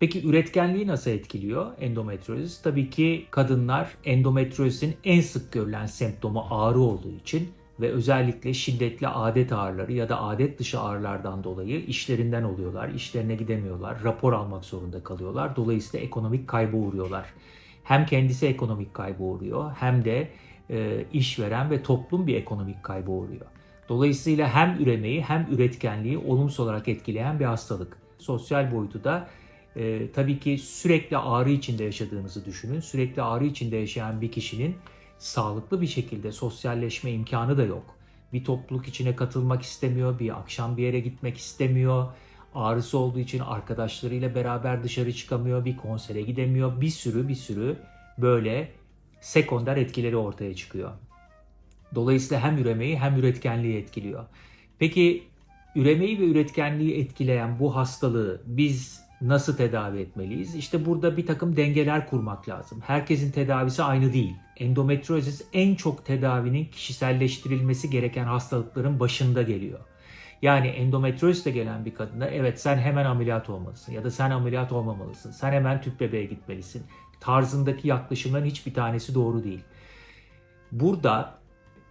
Peki üretkenliği nasıl etkiliyor endometriozis? Tabii ki kadınlar endometriozin en sık görülen semptomu ağrı olduğu için ve özellikle şiddetli adet ağrıları ya da adet dışı ağrılardan dolayı işlerinden oluyorlar, işlerine gidemiyorlar, rapor almak zorunda kalıyorlar. Dolayısıyla ekonomik kayba uğruyorlar. Hem kendisi ekonomik kayba uğruyor hem de e, işveren ve toplum bir ekonomik kayba uğruyor. Dolayısıyla hem üremeyi hem üretkenliği olumsuz olarak etkileyen bir hastalık. Sosyal boyutu da e, tabii ki sürekli ağrı içinde yaşadığınızı düşünün. Sürekli ağrı içinde yaşayan bir kişinin sağlıklı bir şekilde sosyalleşme imkanı da yok. Bir topluluk içine katılmak istemiyor, bir akşam bir yere gitmek istemiyor. Ağrısı olduğu için arkadaşlarıyla beraber dışarı çıkamıyor, bir konsere gidemiyor. Bir sürü bir sürü böyle sekonder etkileri ortaya çıkıyor. Dolayısıyla hem üremeyi hem üretkenliği etkiliyor. Peki üremeyi ve üretkenliği etkileyen bu hastalığı biz nasıl tedavi etmeliyiz? İşte burada bir takım dengeler kurmak lazım. Herkesin tedavisi aynı değil. Endometriozis en çok tedavinin kişiselleştirilmesi gereken hastalıkların başında geliyor. Yani endometriozisle gelen bir kadına evet sen hemen ameliyat olmalısın ya da sen ameliyat olmamalısın. Sen hemen tüp bebeğe gitmelisin. Tarzındaki yaklaşımların hiçbir tanesi doğru değil. Burada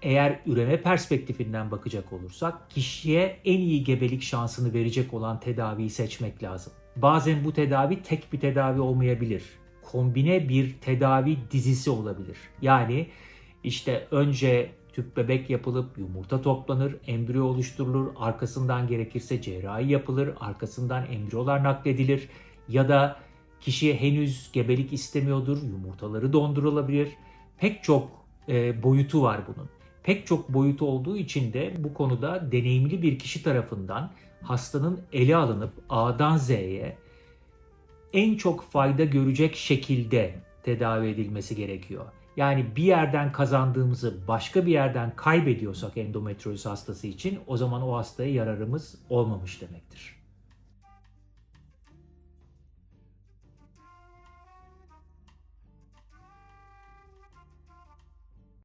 eğer üreme perspektifinden bakacak olursak kişiye en iyi gebelik şansını verecek olan tedaviyi seçmek lazım. Bazen bu tedavi tek bir tedavi olmayabilir. Kombine bir tedavi dizisi olabilir. Yani işte önce tüp bebek yapılıp yumurta toplanır, embriyo oluşturulur, arkasından gerekirse cerrahi yapılır, arkasından embriyolar nakledilir ya da kişiye henüz gebelik istemiyordur, yumurtaları dondurulabilir. Pek çok e, boyutu var bunun. Pek çok boyutu olduğu için de bu konuda deneyimli bir kişi tarafından hastanın ele alınıp A'dan Z'ye en çok fayda görecek şekilde tedavi edilmesi gerekiyor. Yani bir yerden kazandığımızı başka bir yerden kaybediyorsak endometrioz hastası için o zaman o hastaya yararımız olmamış demektir.